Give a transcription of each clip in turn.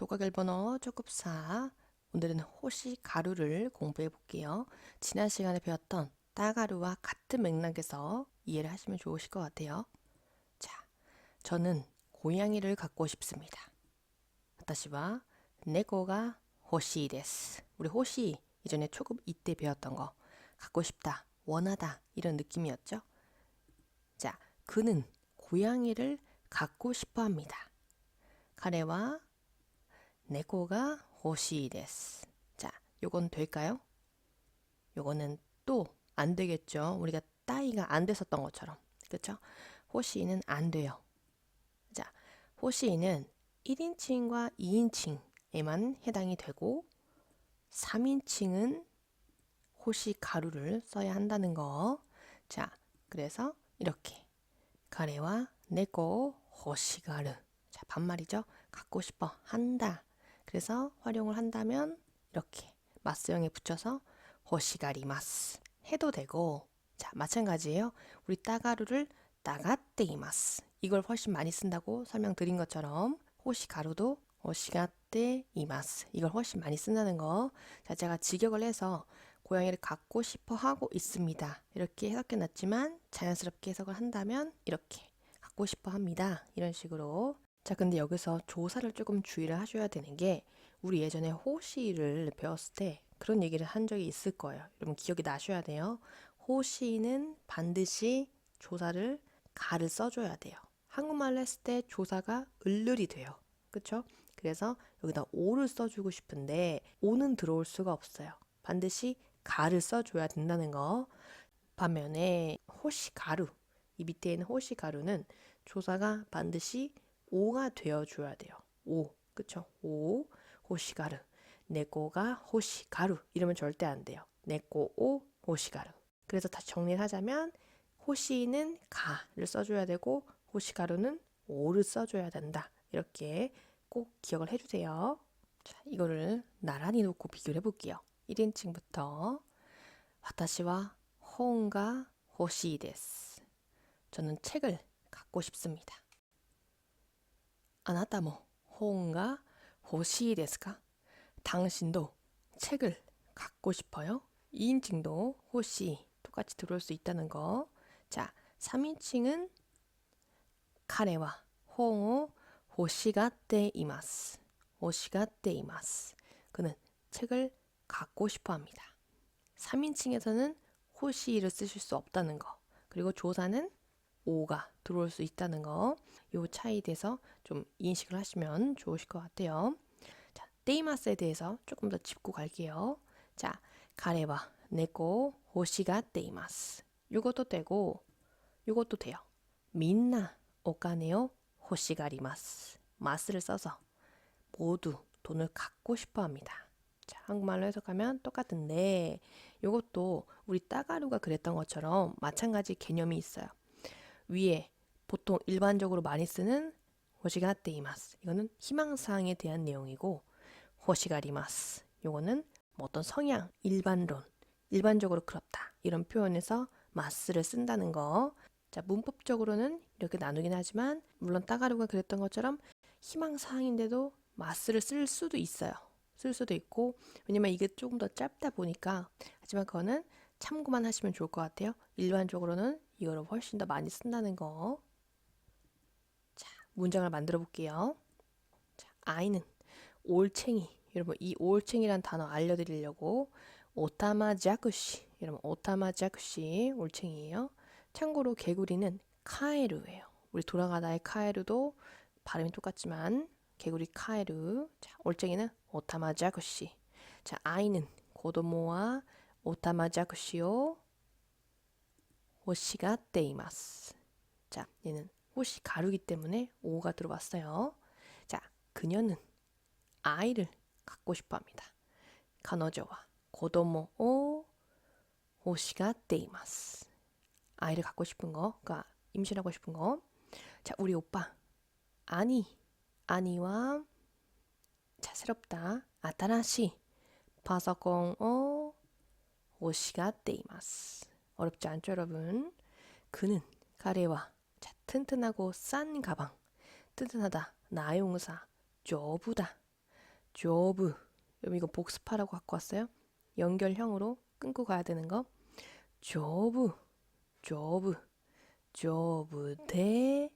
독학일 번어 초급사 오늘은 호시 가루를 공부해 볼게요. 지난 시간에 배웠던 따가루와 같은 맥락에서 이해를 하시면 좋으실 것 같아요. 자, 저는 고양이를 갖고 싶습니다. 私は 네고가 호시 데스. 우리 호시 이전에 초급 이때 배웠던 거 갖고 싶다, 원하다 이런 느낌이었죠. 자, 그는 고양이를 갖고 싶어 합니다. 카레와 네고가 호시 데스. 자, 요건 될까요? 요거는 또 안 되겠죠. 우리가 따이가 안 됐었던 것처럼. 그렇죠? 호시는 안 돼요. 자, 호시는 1인칭과 2인칭에만 해당이 되고 3인칭은 호시 가루를 써야 한다는 거. 자, 그래서 이렇게 가래와 네고 호시 가루. 자, 반말이죠. 갖고 싶어 한다. 그래서 활용을 한다면 이렇게 마스형에 붙여서 호시가리마스 해도 되고 자, 마찬가지예요. 우리 따가루를 따가떼이마스 이걸 훨씬 많이 쓴다고 설명드린 것처럼 호시가루도 호시가떼이마스 이걸 훨씬 많이 쓴다는 거. 자, 제가 직역을 해서 고양이를 갖고 싶어 하고 있습니다. 이렇게 해석해 놨지만 자연스럽게 해석을 한다면 이렇게 갖고 싶어 합니다. 이런 식으로. 자, 근데 여기서 조사를 조금 주의를 하셔야 되는 게 우리 예전에 호시를 배웠을 때 그런 얘기를 한 적이 있을 거예요. 여러분 기억이 나셔야 돼요. 호시는 반드시 조사를 가를 써줘야 돼요. 한국말로 했을 때 조사가 을을이 돼요. 그쵸? 그래서 여기다 오를 써주고 싶은데 오는 들어올 수가 없어요. 반드시 가를 써줘야 된다는 거. 반면에 호시 가루 이 밑에 있는 호시 가루는 조사가 반드시 오가 되어줘야 돼요. 오, 그쵸? 오, 호시가루. 내꼬가 호시가루. 이러면 절대 안 돼요. 내꼬 오 호시가루. 그래서 다 정리를 하자면 호시는 가를 써줘야 되고 호시가루는 오를 써줘야 된다. 이렇게 꼭 기억을 해주세요. 자, 이거를 나란히 놓고 비교를 해볼게요. 1인칭부터 와타시와 홍가 호시이데스 저는 책을 갖고 싶습니다. あなたも本が欲しいですか 당신도 책을 갖고 싶어요? 2인칭도 호시 똑같이 들어올 수 있다는 거. 자, 3인칭은 彼は本を欲しがっています。欲しがっています。 그는 책을 갖고 싶어 합니다. 3인칭에서는 호시를 쓰실 수 없다는 거. 그리고 조사는 오가 들어올 수 있다는 거. 요 차이에 대해서 좀 인식을 하시면 좋으실 것 같아요. 자, 데이마스에 대해서 조금 더 짚고 갈게요. 자, 가래와 네고 호시가 데이마스. 요것도 되고 요것도 돼요. 민나 오카네요 호시가리마스. 마스를 써서 모두 돈을 갖고 싶어 합니다. 자, 한국말로 해석하면 똑같은데 요것도 우리 따가루가 그랬던 것처럼 마찬가지 개념이 있어요. 위에 보통 일반적으로 많이 쓰는 호시가 데이마스. 이거는 희망사항에 대한 내용이고 호시가리마스. 요거는 뭐 어떤 성향, 일반론, 일반적으로 그렇다. 이런 표현에서 마스를 쓴다는 거. 자, 문법적으로는 이렇게 나누긴 하지만 물론 따가루가 그랬던 것처럼 희망사항인데도 마스를 쓸 수도 있어요. 쓸 수도 있고 왜냐면 이게 조금 더 짧다 보니까 하지만 그거는 참고만 하시면 좋을 것 같아요. 일반적으로는 이거를 훨씬 더 많이 쓴다는 거. 자, 문장을 만들어 볼게요. 자, 아이는 올챙이. 여러분 이 올챙이란 단어 알려드리려고 오타마 자쿠시. 여러분 오타마 자쿠시 올챙이에요. 참고로 개구리는 카에루예요. 우리 돌아가다의 카에루도 발음이 똑같지만 개구리 카에루. 자, 올챙이는 오타마 자쿠시. 자, 아이는 고도모와 오타마 자쿠시요. 오시가 떼이마스. 자, 얘는 오시 가루기 때문에 오가 들어왔어요. 자, 그녀는 아이를 갖고 싶어 합니다. 가너저와 고도모오 오시가 떼이마스. 아이를 갖고 싶은 거, 그러니까 임신하고 싶은 거. 자, 우리 오빠 아니, 아니와 자, 새롭다. 아타라시 파서공오 오시가 떼이마스. 어렵지 않죠, 여러분? 그는 가래와 자, 튼튼하고 싼 가방. 튼튼하다. 나용사. 조부다. 조브. 여러분 이거 복습하라고 갖고 왔어요. 연결형으로 끊고 가야 되는 거. 조브, 조브, 조브 대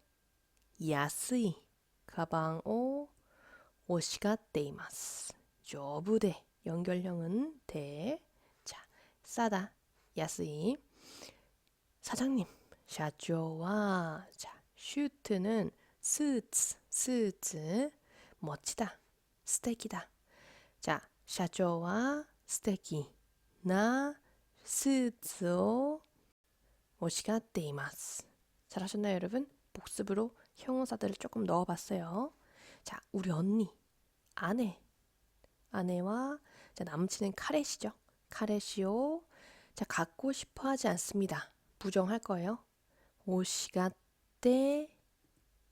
야스이 가방 오 오시가 데이마스. 조브 대 연결형은 대. 자, 싸다. 야스이. 사장님, 샤조와 자, 슈트는 스츠, 스츠, 멋지다, 스테키다. 자, 샤조와 스테키, 나 스츠오 오시가 데이마스. 잘하셨나요, 여러분? 복습으로 형용사들을 조금 넣어봤어요. 자, 우리 언니, 아내, 아내와 자, 남친은 카레시죠. 카레시오. 자, 갖고 싶어 하지 않습니다. 부정할 거예요. 오시가떼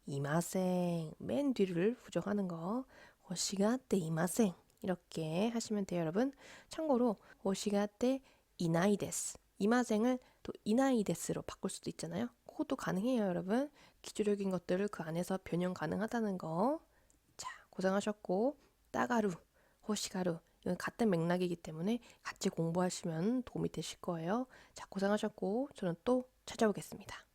이마생. 맨 뒤를 부정하는 거. 오시가떼 이마생. 이렇게 하시면 돼요, 여러분. 참고로 오시가떼 이나이데스. 이마생을 또 이나이데스로 바꿀 수도 있잖아요. 그것도 가능해요, 여러분. 기초적인 것들을 그 안에서 변형 가능하다는 거. 자, 고생하셨고 따가루, 호시가루 같은 맥락이기 때문에 같이 공부하시면 도움이 되실 거예요. 자, 고생하셨고 저는 또 찾아오겠습니다.